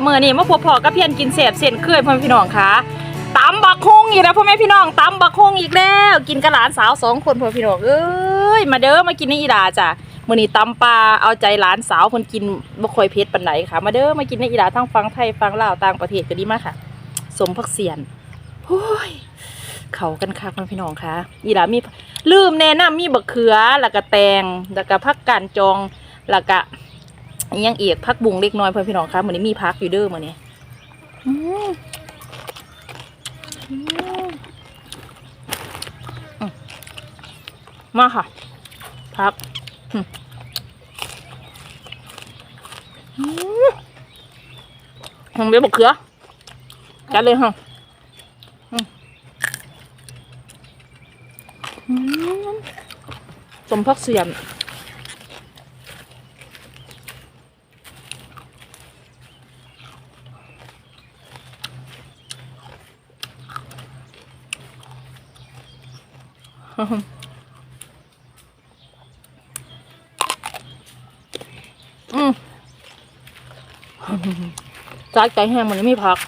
เมื่อนี้มาพบพอกับเพียนกินเสพเส้นเคยพ่อแม่พี่น้องค่ะตำบักฮุงอีกแล้วพ่อแม่พี่น้องตำบักฮุงอีกแล้ว กินกับหลานสาวสองคนพ่อพี่น้องเอ้ยมาเด้อมากินในอีหลาจ้ะมื่อนี้ตำปลาเอาใจหลานสาวเพิ่นกินบ่ค่อยเผ็ดปานไหนค่ะ มาเด้อมากินในอีหลาทั้งฟังไทยฟังลาวต่างประเทศก็ดีมากค่ะ สมพักเสียนโอ้ยเขากันคักพ่อพี่น้องค่ะอีหลามีลืมแนะนำมีบักเขือแล้วก็แตงแล้วก็ผักกาดจองแล้วก็ อิหยังเอียกพักบุงเล็กน้อยเพื่อนพี่น้องคะเหมือนนี้มีพักอยู่เด้อมือนนี้มาค่ะ พักอืมอืมหอมเบี้ยบกเขือจัดเลยฮะอืมอืมสมพักเสียน อืมจากใจแห้งมันไม่พัก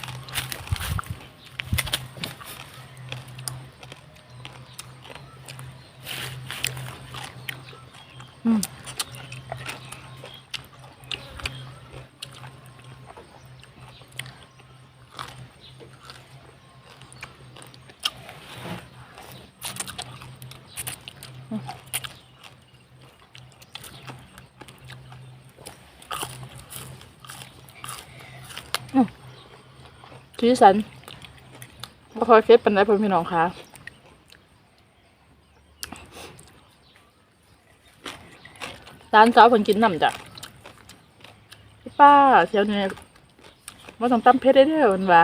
อืม ชีสันบ่ค่อยเค็ดปันไดเพื่อนพี่น้องค่ะร้านสาวเพิ่นกินน้ำจ้ะพี่ป้าเที่ยวนี้ว่าต้องตำเผ็ดได้เด้อมันว่า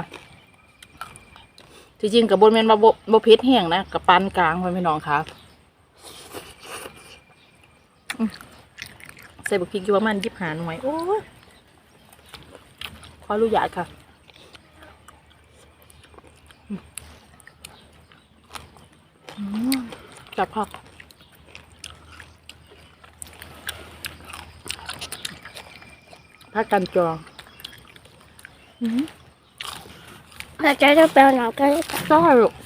จริงๆกับบนเมนมาบบเผ็ดแห้งนะกับปานกลางเพื่อนพี่น้องค่ะใส่บักพริกอยู่ประมาณยิบหาหน่วยโอ้ ออนุญาตค่ะจับผักผักกันจองเราจะจะแปลหนังกันก็อร่อย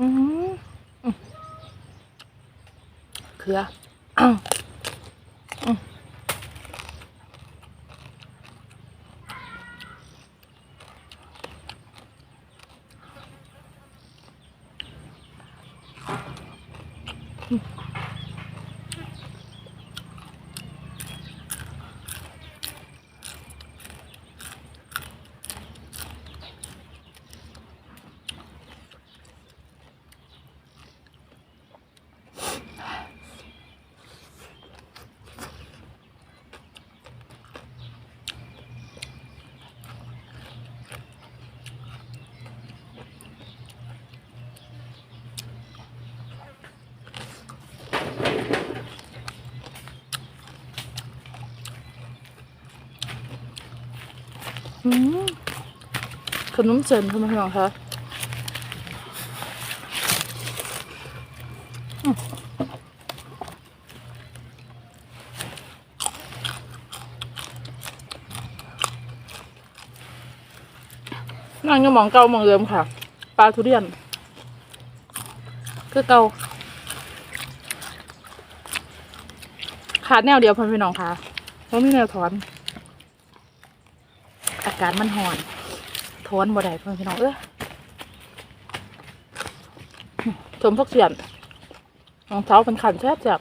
อืมอืม เคืออ้าวอืมอืม ขนมเส้นทำไมพี่น้องคะนั่งยังมองเก่ามองเดิมค่ะ ปลาทุเรียน คือเก่าขาดแนวเดียวพ่อนพี่น้องค่ะเพราะมีแนวถอน อากาศมันห่อน ทนบ่ได้เพื่อนพี่น้องเอ้ยสมพวกเสียนรองเท้าเป็นขันแทบจับ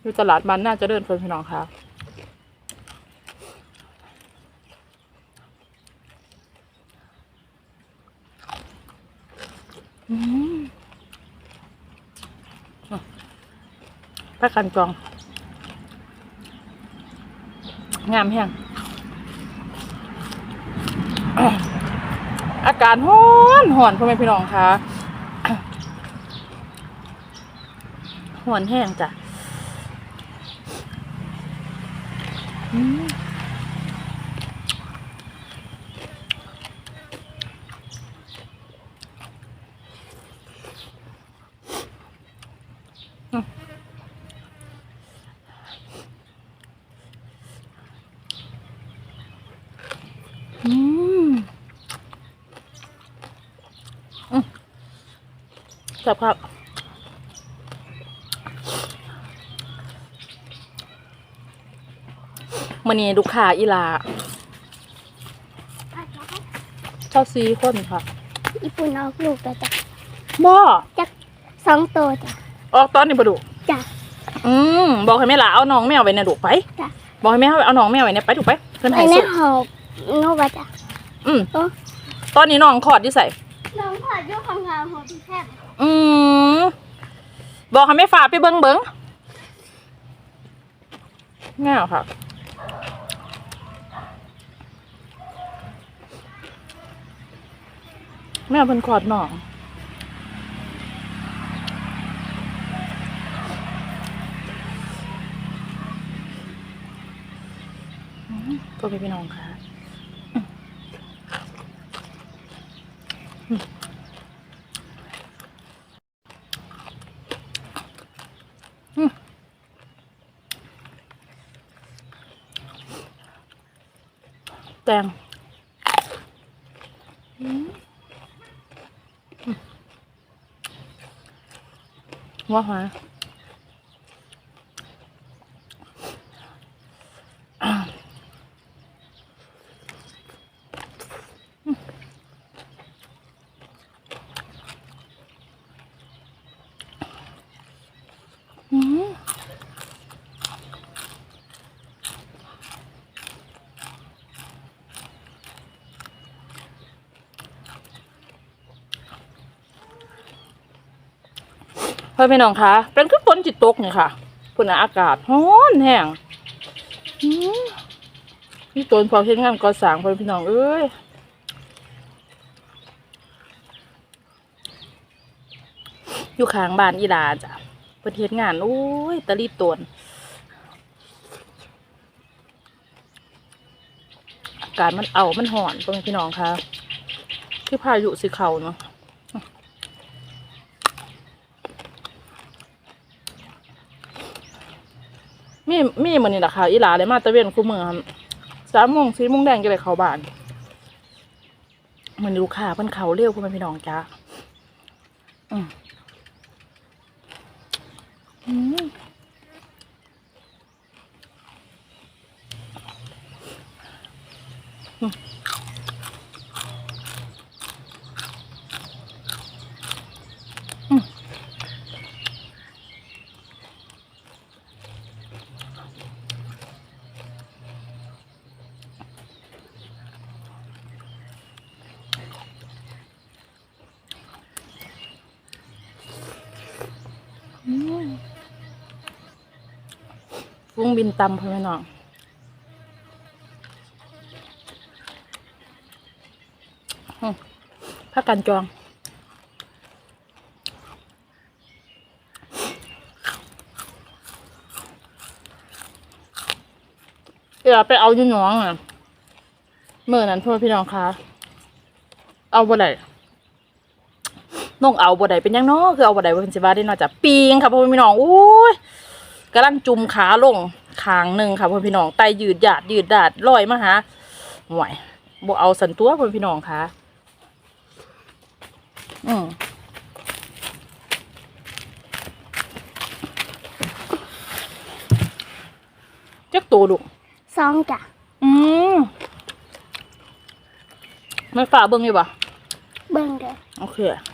อยู่ตลาดมันน่าจะเดินเพื่อนพี่น้องค่ะอืมอะพักกันจอง งามแห้ง อาการห้อนห่อนพ่อแม่พี่น้องคะห่อนแห้งจ้ะอืม จับครับมันนี้ลูกค้าอีหลาเจ้าซีคนค่ะญี่ปุ่นเอาลูกไปจ้ะบ่จักสองตัวจ้ะออกตอนนี้บ่ดุจ้ะอืมบอกให้แม่หลาเอาน้องแมวไว้ในดุไปจ้ะบอกให้แม่เอาน้องแมวไว้ในไปดุไปเพิ่นไปให้ในสุดหอบนูไปจ้ะอืมโอ้ตอนนี้น้องขอดที่ใส่ น้องขอดูคำงานของพี่แค่อืมบอกให้แม่ฝาไปเบิ้งเบิ้งง่ายค่ะ แม่เป็นขอดหนองก็ไปพี่น้องค่ะอืมอืม แตงอืมว่าหาอืมเพ่อนพี่น้องคะเป็นคือฝนจิตตกเนี่ยค่ะฝนอากาศร้อนแห้งนี่ตนพอเห็นงานก่อสร้างพ่อพี่น้องเอ้ยอยู่ข้างบ้านอีดาจ้ะเพิ่นเฮ็ดงานโอ้ยตะลีตนอากาศมันเอามันห่อนพ่อนพี่น้องคะคือพายุสิเขาเนาะ มีมีมันนี่แหละค่ะอีหลาเลยมาตะเวนคู่มือครับสามโมงสี่โมงแดงก็เลยเข้าบ้านมันลูกค้าเพิ่นเขาเร็วเพื่อนพี่น้องจ้าอืมอืมอืมอืม วงบินตำพ่อแม่น้องพักกันจอง เดี๋ยวไปเอาอยู่น้องอะเมื่อนั้นพ่อพี่น้องคะเอาบ่ได้น้องเอาบ่ได้เป็นยังเนาะคือเอาบ่ได้ว่าเพิ่นสิว่าได้เนาะจ้ะปีงค่ะพ่อพี่น้องอุ้ย กำลังจุ่มขาลงขางหนึ่งค่ะพ่อพี่น้องไตยืดหยาดยืดดาดลอยมาหาห่วยบเอาสันตัวพ่อพี่น้องค่ะ อืมจักตัวลูกสองจ้ะอืมไม่ฝ่าเบิ้งอยู่ปะเบิ่งเด้อโอเคเ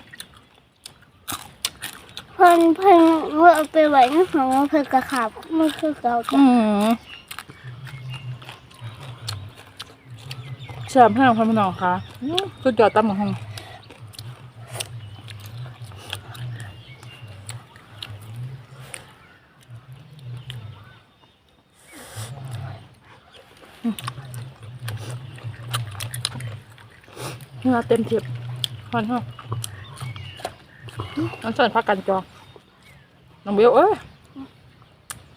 พิ่นเพิ่นเพิ่นเอาไปไว้ในห้องเพิ่นกระขับมันคือเก่าจ้ะอืมแซ่บแห้งพ่อพี่น้องค่ะสุดยอดตั้มหมห้องเนื้อเต็มเทียบหอนห้อง น้ำส่วนพักกันจองน้องเบลเอ้ย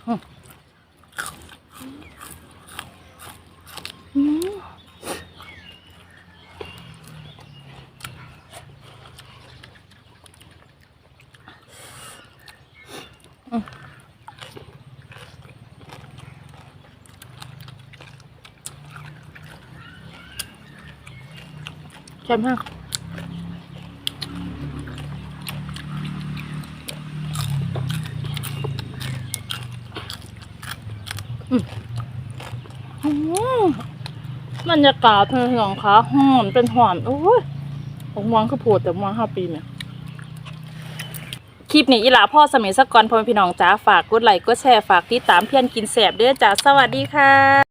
อืมอืมใช่มากอืมอืม บรรยากาศเป็นหองคะหอมเป็นหอมโอ้ยผมมองคือโพดแต่มองห้าปีเนี่ยคลิปนี้อีหลาพ่อสมัยสกก่อนพ่อแม่พี่น้องจ้าฝากกดไลค์กดแชร์ฝากติดตามเพียนกินแสบเด้อจ้าสวัสดีค่ะ